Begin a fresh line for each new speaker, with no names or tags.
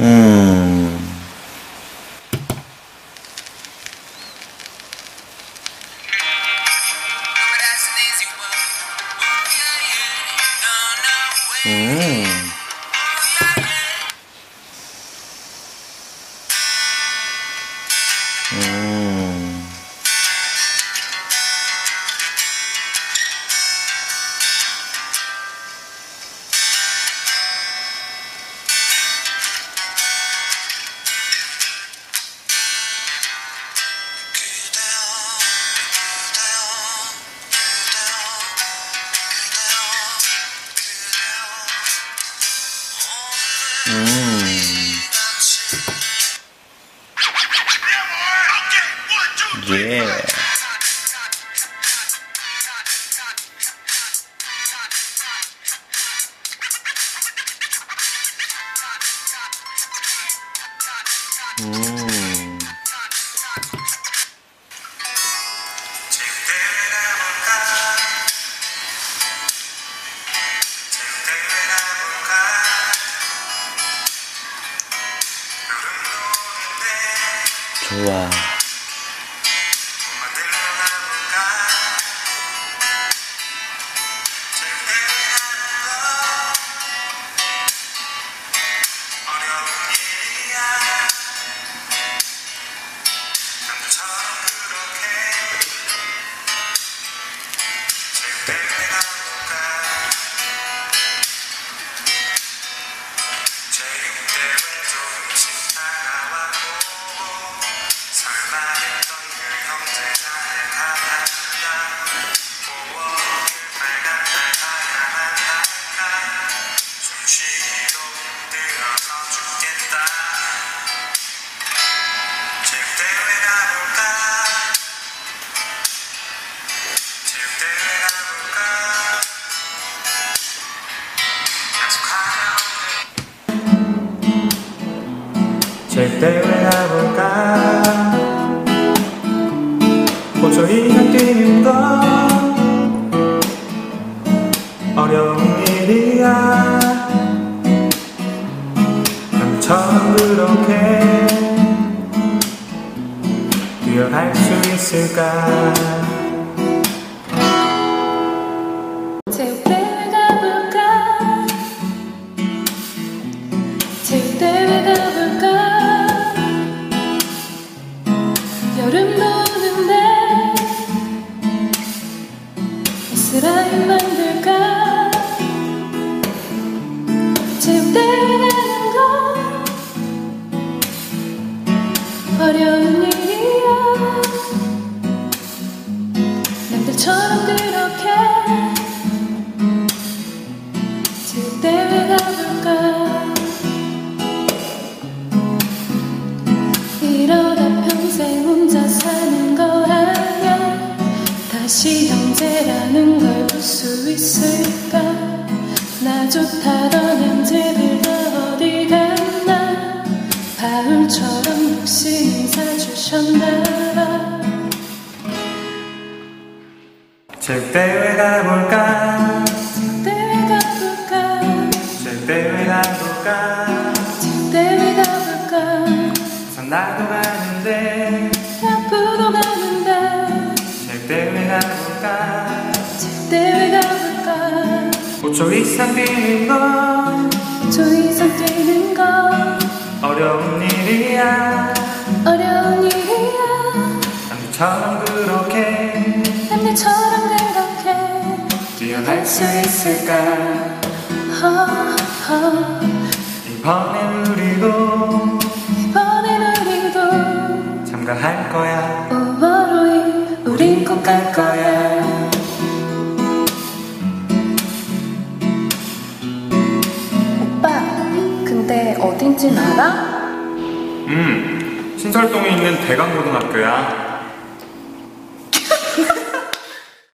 음. 음. 음. 예. 음. 좋아.
제 가볼까? 호초이가 뛰는 건 어려운 일이야. 남처럼 그렇게 뛰어갈 수 있을까?
체육대회 가볼까 슬라임 만들까? 가는 건 어려운 일이야. 남들처럼 있을까? 나 좋다던 형제들 다 어디 갔나? 바울처럼 혹시 사주셨나
제때왜 가볼까?
대회 가볼까?
제때왜 가볼까?
대회 가볼까?
산나도 가는데
뭐
5초 이상 뛰는 건
5초 이상 뛰는 건
어려운 일이야.
어려운 일이야.
남들처럼 그렇게
남들처럼 그렇게
뛰어날 수 있을까?
oh,
이번엔 우리도
이번엔 우리도
참가할 거야.
오버로이 우린 꼭갈 거야.
어딘진 알아?
음 신설동에 있는 대강고등학교야